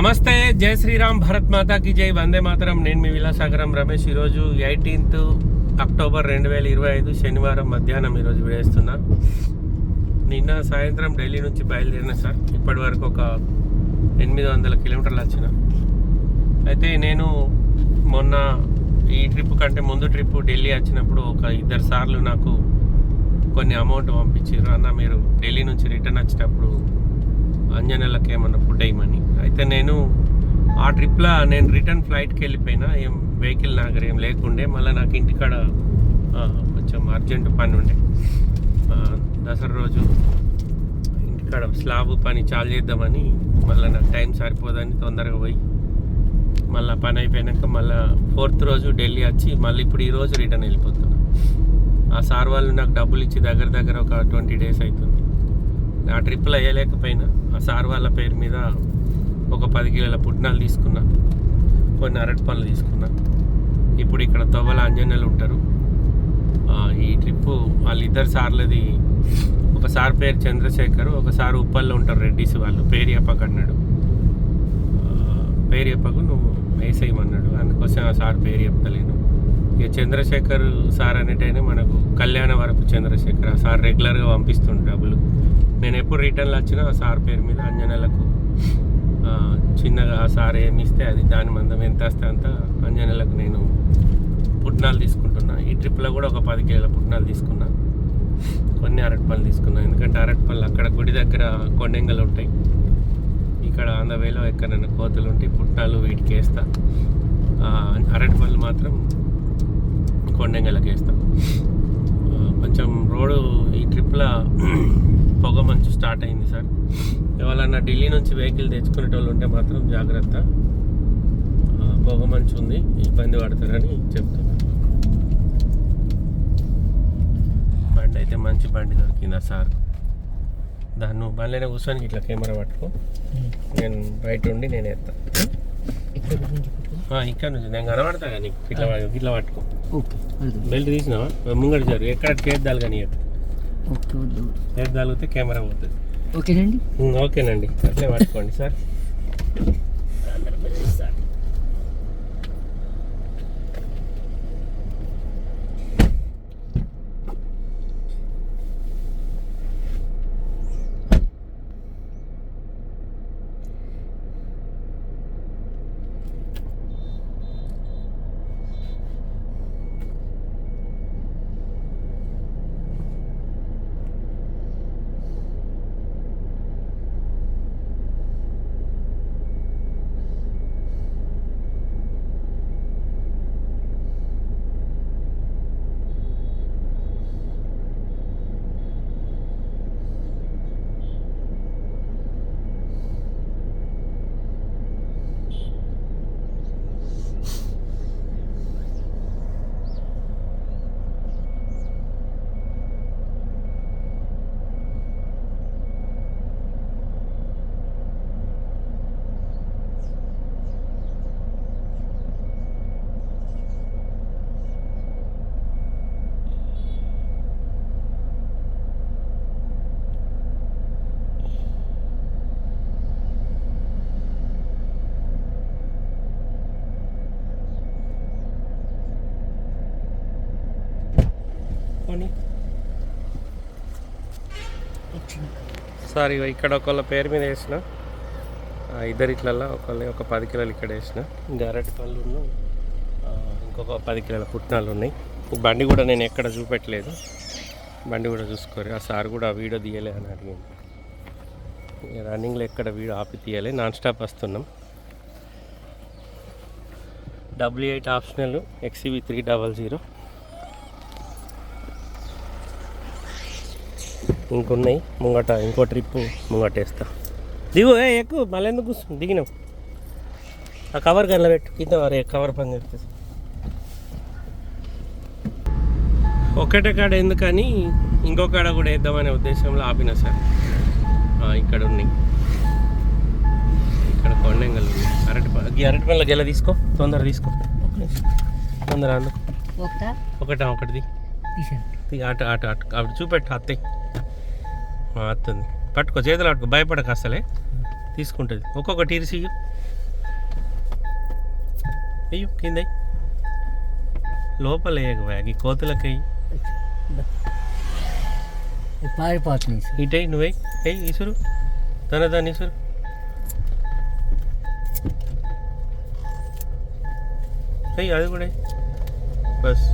నమస్తే జై శ్రీరామ్ భరత్ మాతాకి జై వందే మాతరం. నేను మీ విలాసాగరం రమేష్. ఈరోజు ఎయిటీన్త్ అక్టోబర్ రెండు వేల ఇరవై ఐదు శనివారం మధ్యాహ్నం ఈరోజు వేస్తున్నా నిన్న సాయంత్రం ఢిల్లీ నుంచి బయలుదేరిన సార్. ఇప్పటి వరకు ఒక ఎనిమిది వందల కిలోమీటర్లు వచ్చిన. అయితే నేను మొన్న ఈ ట్రిప్ కంటే ముందు ట్రిప్ ఢిల్లీ వచ్చినప్పుడు ఒక ఇద్దరు సార్లు నాకు కొన్ని అమౌంట్ పంపించారు. అన్న మీరు ఢిల్లీ నుంచి రిటర్న్ వచ్చేటప్పుడు అంజనెలకి ఏమన్నా ఫుడ్ వేయమని. అయితే నేను ఆ ట్రిప్లో నేను రిటర్న్ ఫ్లైట్కి వెళ్ళిపోయినా. ఏం వెహికల్ నా దగ్గర ఏం లేకుండే. మళ్ళీ నాకు ఇంటికాడ కొంచెం అర్జెంట్ పని ఉండే. దసరా రోజు ఇంటికాడ స్లాబ్ పని చాలు చేద్దామని మళ్ళీ నాకు టైం సరిపోదని తొందరగా పోయి మళ్ళీ పని అయిపోయాక మళ్ళీ ఫోర్త్ రోజు ఢిల్లీ వచ్చి మళ్ళీ ఇప్పుడు ఈ రోజు రిటర్న్ వెళ్ళిపోతున్నాను ఆ సార్ వాళ్ళు నాకు డబ్బులు ఇచ్చి దగ్గర దగ్గర ఒక ట్వంటీ డేస్ అవుతుంది. ఆ ట్రిప్లో వేయలేకపోయినా ఆ సార్ వాళ్ళ పేరు మీద ఒక పది కిలోల పుట్నాలు తీసుకున్నా కొన్ని అరటి పనులు తీసుకున్నా. ఇప్పుడు ఇక్కడ తవ్వల అంజనలు ఉంటారు. ఈ ట్రిప్పు వాళ్ళిద్దరు సార్లది ఒక సార్ పేరు చంద్రశేఖర్ ఒక సార్ ఉప్పల్లో ఉంటారు రెడ్డిస్ వాళ్ళు పేరు చెప్పక అన్నాడు పేరియప్పకు నువ్వు వేసేయమన్నాడు. అందుకోసం ఆ సార్ పేరు చెప్తలేను. ఇక చంద్రశేఖర్ సార్ అనేటైనా మనకు కళ్యాణ వరపు చంద్రశేఖర్ ఆ సార్ రెగ్యులర్గా పంపిస్తుండే డబ్బులు. నేను ఎప్పుడు రిటర్న్లు వచ్చినా ఆ సార్ పేరు మీద అంజనలకు చిన్నగా ఆ సార్ ఏమి ఇస్తే అది దాని మందం ఎంత వస్తే అంత అంజనెలకు నేను పుట్నాలు తీసుకుంటున్నా. ఈ ట్రిప్లో కూడా ఒక పది కేజీల పుట్నాలు తీసుకున్నా. కొన్ని అరటిపళ్ళు తీసుకున్నా. ఎందుకంటే అరటిపళ్ళు అక్కడ గుడి దగ్గర కొండెంగలు ఉంటాయి. ఇక్కడ ఆంధ్రవేలో ఎక్కడైనా కోతులు ఉంటాయి పుట్నాలు వీటికి వేస్తా. అరటిపళ్ళు మాత్రం కొండెంగలకు వేస్తా. కొంచెం రోడ్డు ఈ ట్రిప్లో పొగ మంచు స్టార్ట్ అయింది సార్. ఎవరన్నా ఢిల్లీ నుంచి వెహికల్ తెచ్చుకునేటోళ్ళు ఉంటే మాత్రం జాగ్రత్త. పొగ మంచు ఉంది ఇబ్బంది పడతారని చెప్తున్నా. బండి అయితే మంచి బండి దొరికింది సార్? దాన్ని నువ్వు బండిలోనే కూర్చొని ఇట్లా కెమెరా పట్టుకో. నేను బయట ఉండి నేను ఎత్తా. ఇక్కడ నుంచి. నేను కనబడతా కానీ ఇట్లా ఇట్లా పట్టుకో. బెల్ట్ తీసినావా? ముంగడు జరు. ఎక్కడ చేద్దాలు కానీ చేద్దాలితే కెమెరా పోతుంది. ఓకేనండి? ఓకేనండి. అట్లే పట్టుకోండి సార్. సార్ ఇగో ఇక్కడ ఒకళ్ళ పేరు మీద వేసిన ఆ, ఇట్లల్లో ఒకళ్ళని ఒక పది కిలోలు ఇక్కడ వేసిన. ఇంకా పళ్ళు ఇంకొక పది కిలోల పుట్నాలు ఉన్నాయి. బండి కూడా నేను ఎక్కడ చూపెట్టలేదు. బండి కూడా చూసుకోరు. ఆ సార్ కూడా ఆ వీడియో తీయలే అని అడిగింది ఇక రన్నింగ్లో ఎక్కడ వీడియో ఆపి తీయాలి. నాన్ స్టాప్ వస్తున్నాం. W eight optional XUV three double zero ఇంకున్నాయి ముంగట ఇంకో ట్రిప్ ముంగట వేస్తా దిగు ఏ ఎక్కువ మళ్ళీ ఎందుకు దిగినావు. ఆ కవర్ గల్ల పెట్టు. కింద వారే కవర్ పని చేస్తుంది ఒకటే కాడ ఎందుకని ఇంకో కాడ కూడా వేద్దామనే ఉద్దేశంలో ఆపిన సార్. ఇక్కడ ఉన్నాయి. ఇక్కడ కొండంగల్ ఉన్నాయి. అరటి ప- ఈ అరటి పళ్ళ గెల తీసుకో. తొందర తీసుకో. తొందర అందుకు. ఒకటా? ఒకటా ఒకటిది. తీసాను అటు అటు అటు చూపెట్టు అత్తయ్య అత్తుంది పట్టుకో చేతులు పట్టుకో భయపడక అసలే. తీసుకుంటుంది. ఒక్కొక్కటి ఇరిసి ఇయ్యు. అయ్యో కింద. లోపల వేయకు ఈ కోతులకి పారిపోతుంది ఇటై నువ్వే ఎయ్ ఇసురు. తన దాన్ని ఇసురు. ఎయ్ అది కూడా. బస్.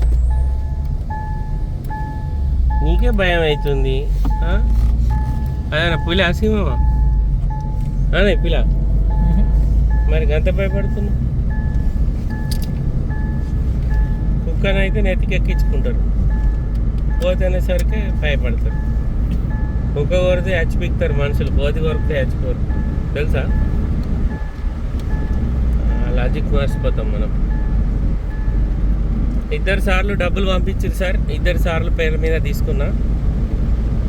నీకే భయం అవుతుంది అదే అదేనా పులి అసీమా అదే పిల. మరి గంత భయపడుతున్నా? కుక్కనైతే నెత్తికెక్కించుకుంటారు పోతేనేసరికి భయపడతారు. కుక్క కొరితే హెచ్ మనుషులు. కోతి కొరికితే హెచ్చుకోరు తెలుసా? లాజిక్ మర్చిపోతాం మనం. ఇద్దరు సార్లు డబ్బులు పంపించారు సార్. ఇద్దరు సార్లు పేర్ల మీద తీసుకున్నా.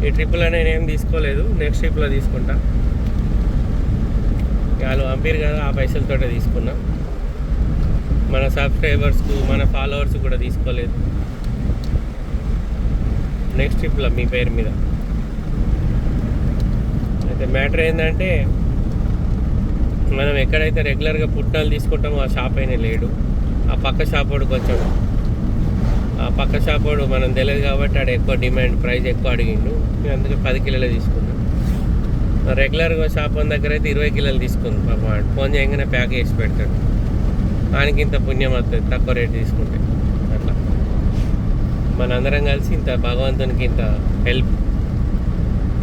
ఈ ట్రిప్లో నేను ఏం తీసుకోలేదు నెక్స్ట్ ట్రిప్లో తీసుకుంటా. వాళ్ళు పంపిరు కదా ఆ పైసలతోటే తీసుకున్నా. మన సబ్స్క్రైబర్స్కు మన ఫాలోవర్స్ కూడా తీసుకోలేదు. నెక్స్ట్ ట్రిప్లో మీ పేరు మీద. అయితే మ్యాటర్ ఏంటంటే మనం ఎక్కడైతే రెగ్యులర్గా పుట్నాలు తీసుకుంటామో ఆ షాప్ అయినా లేడు. ఆ పక్క షాప్ వాడు కొంచెం పక్క షాప్ వాడు మనం తెలియదు కాబట్టి ఆడ ఎక్కువ డిమాండ్ ప్రైస్ ఎక్కువ అడిగిండు. నేను అందుకే పది కిలోలే తీసుకున్నాను రెగ్యులర్గా షాప్ వన్ దగ్గర అయితే ఇరవై కిలోలు తీసుకుంది పాపం ఫోన్ చేయగానే ప్యాక్ చేసి పెడతాడు. ఆయనకి ఇంత పుణ్యం వస్తుంది తక్కువ రేట్ తీసుకుంటే. అట్లా. మనందరం కలిసి ఇంత భగవంతునికి ఇంత హెల్ప్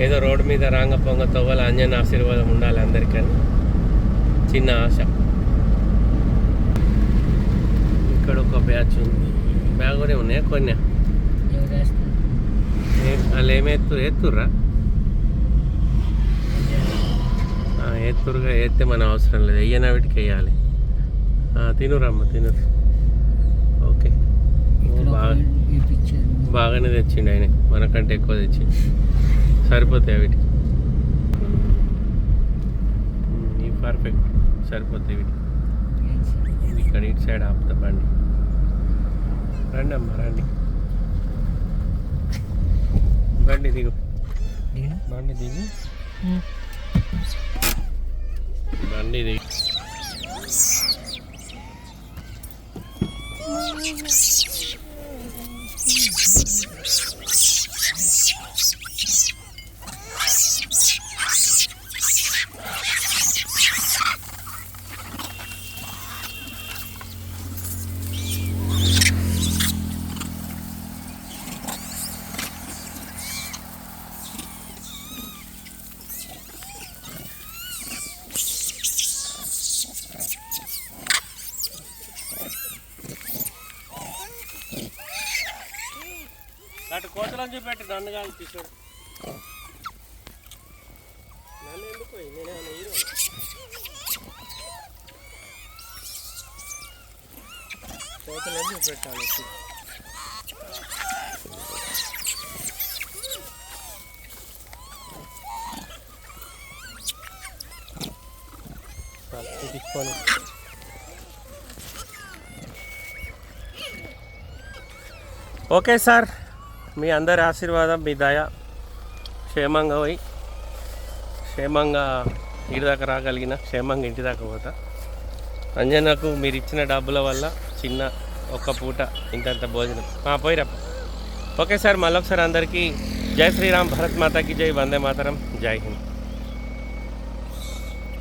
ఏదో రోడ్డు మీద రాంగ పొంగ తవ్వాల అంజన ఆశీర్వాదం ఉండాలి అందరికని చిన్న ఆశ. ఇక్కడ ఒక బ్యాచ్ ఉంది. బ్యాగ్ కూడా ఉన్నాయా కొన్ని. వాళ్ళు ఏమి ఎత్తు ఎత్తుర్రా? ఎత్తురుగా ఎత్తే మన అవసరం లేదు. వెయ్యన వీటికి వేయాలి ఆ, తినురమ్మ తినురు ఓకే. బాగా బాగానే తెచ్చిండు ఆయన. మనకంటే ఎక్కువ తెచ్చిండు. సరిపోతాయి వీటికి? పర్ఫెక్ట్. సరిపోతాయి వీటికి. ఇక్కడ ఇటు సైడ్ ఆపుతా బండి. రండి అమ్మ రండి. బండి దిగు. బండి దిగు. బండి దిగు. అటు కోతలను చూపెట్టి నన్ను కాదు కిషోర్ నన్ను ఎందుకు నేనేమన్నా హీరో కోతలను చూపెట్టాలి తీసుకొని ఓకే సార్ మీ అందరి ఆశీర్వాదం మీ దయ క్షేమంగా పోయి క్షేమంగా ఇంటి దాకా రాగలిగిన క్షేమంగా ఇంటి దాకా పోతా. అంజనకు మీరు ఇచ్చిన డబ్బుల వల్ల చిన్న ఒక్క పూట ఇంతంత భోజనం. ఆ, పోయిరప్ప ఓకే సార్ మళ్ళొకసారి అందరికీ జై శ్రీరామ్ భరత్ మాతాకి జై వందే మాతరం జై హింద్.